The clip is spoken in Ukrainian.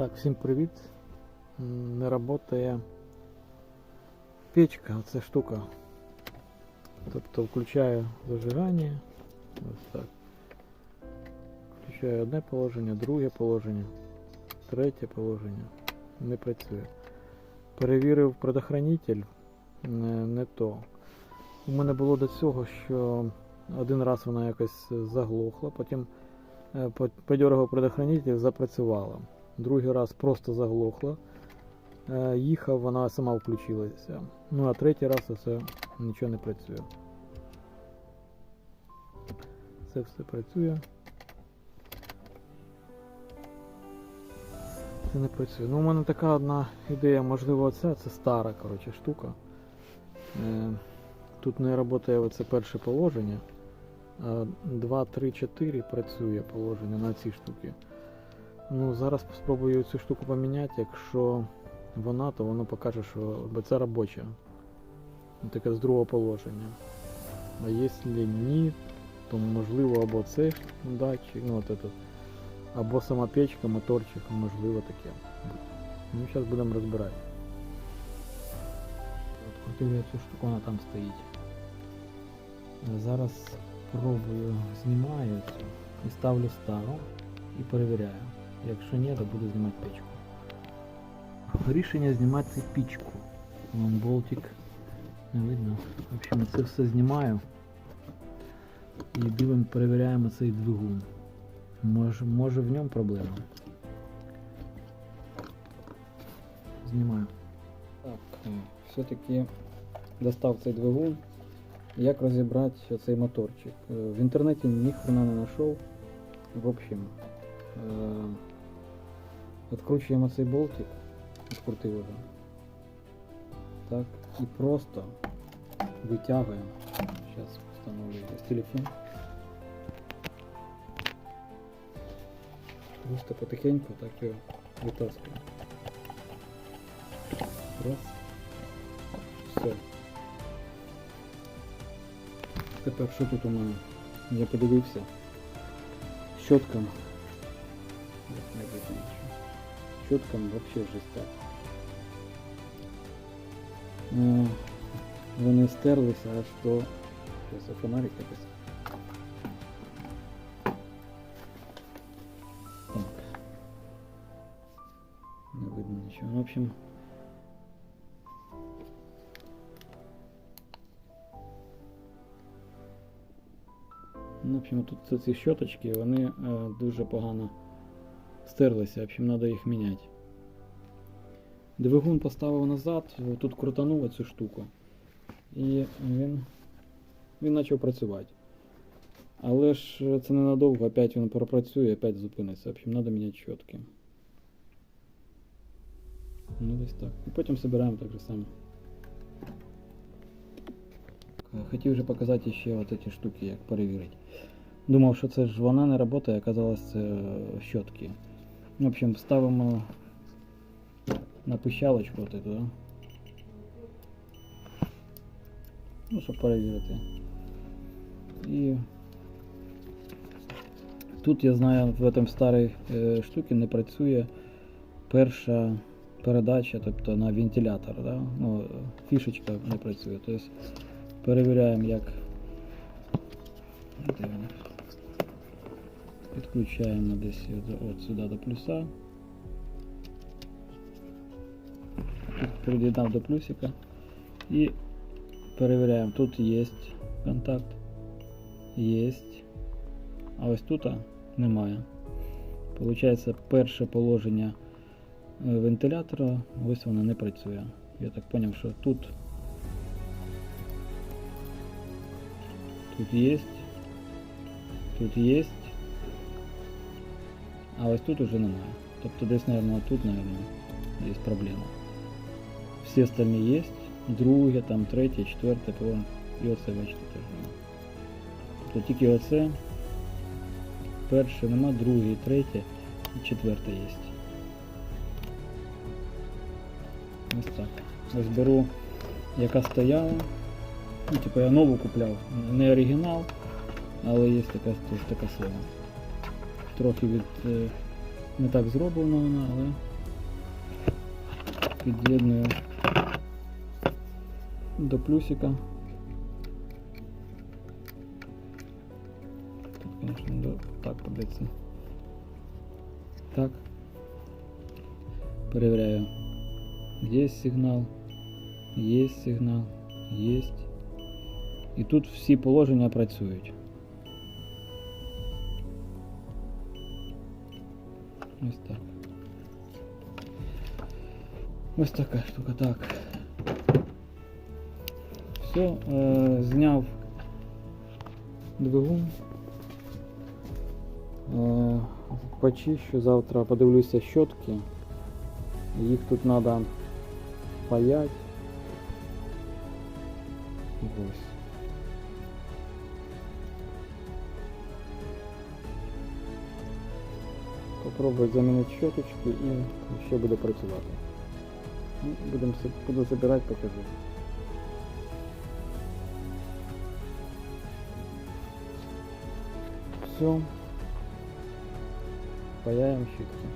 Так, всім привіт. Не працює печка, оця штука. Тобто включаю зажигання. Ось так. Включаю одне положення, друге положення, третє положення. Не працює. Перевірив предохранитель, не, не то. У мене було до цього, що один раз вона якось заглохла, потім е, по- подергав предохранитель, запрацювала. Другий раз просто заглохла. Е, Їхав, вона сама включилася. Ну а третій раз це нічого не працює. Це все працює. Це не працює. Ну, у мене така одна ідея, можливо, оця, це стара коротше, штука. Е, Тут не працює оце перше положення. 2, 3, 4 працює положення на цій штуці. Ну, зараз спробую цю штуку поміняти. Якщо вона, то воно покаже, що бо це робоча. Ну, Таке з другого положення. А якщо ні, то можливо або цей датчик, ну от этот, або сама печка, моторчик, можливо таке. Ну, зараз будемо розбирати. От крутив я цю штуку, вона там стоїть. Зараз пробую, знімаю цю і ставлю стару і перевіряю. Якщо ні, то буду знімати печку. Рішення знімати пічку. Вон болтик. Не видно. В общем, це все знімаю. І дивимо, перевіряємо цей двигун. Може, може в ньому проблема. Знімаю. Так, е, все-таки достав цей двигун. Як розібрати цей моторчик? Е, В інтернеті ніхрена не знайшов. В общем, е, відкручуємо цей болтик, відкрутив уже. Так, і просто витягуємо. Зараз встановлю здесь телефон. Просто потихеньку так його витаскиваємо. Раз. Все. Тепер що тут у мене? Я подивився. Щоткам. Ось не Щоткам вообще жестяк. Е, Вони стерлися аж до. Зараз фонарик якось. Так. Не видно нічого. Ну, в общем. Ну, в общем, тут ці щоточки, вони е, дуже погано стерлися, в общем, треба їх міняти. Двигун поставив назад, тут крутанув цю штуку. І він, він почав працювати. Але ж це ненадовго, опять він пропрацює, опять зупиниться. В общем, треба міняти щотки. Ну десь так. І потім збираємо так же само. Хотів вже показати ще от ці штуки, як перевірити. Думав, що це ж вона не працює, оказалось це щотки. В общем, ставимо на пищалочку от эту, да? Ну, щоб перевірити. І тут я знаю, в этом старій е, штуці не працює перша передача, тобто на вентилятор, да? ну, фішечка не працює. Тобто перевіряємо, як де вона? підключаємо десь от, от сюди до плюса. Тут Під'єднав до плюсика і перевіряємо. Тут є контакт, є, а ось тут немає. Получається, перше положення е, вентилятора, ось воно не працює. Я так зрозумів, що тут тут є, тут є, а ось тут уже немає. Тобто десь, мабуть, тут, мабуть, є проблема. Всі остальні є, друге, там, третє, четверте, по і оце бачите теж немає. Тобто тільки оце, перше нема, друге, третє і четверте є. Ось так. Ось беру, яка стояла. Ну, типу я нову купляв, не оригінал, але є така, така сама. Трохи від, е, Не так зроблено вона, але під'єдную до плюсика. Тут, звісно, до... так придеться. Так. Перевіряю. Є сигнал, є сигнал, є. І тут всі положення працюють. Ось так. Ось така штука, так. Все, е, зняв двигун. Е, почищу завтра, подивлюся щотки. Їх тут треба паять. Ось. Попробую замінити щоточки і ще буде працювати. Ну, Будемо с- буду забирати, покажу. Все. Паяємо щітки.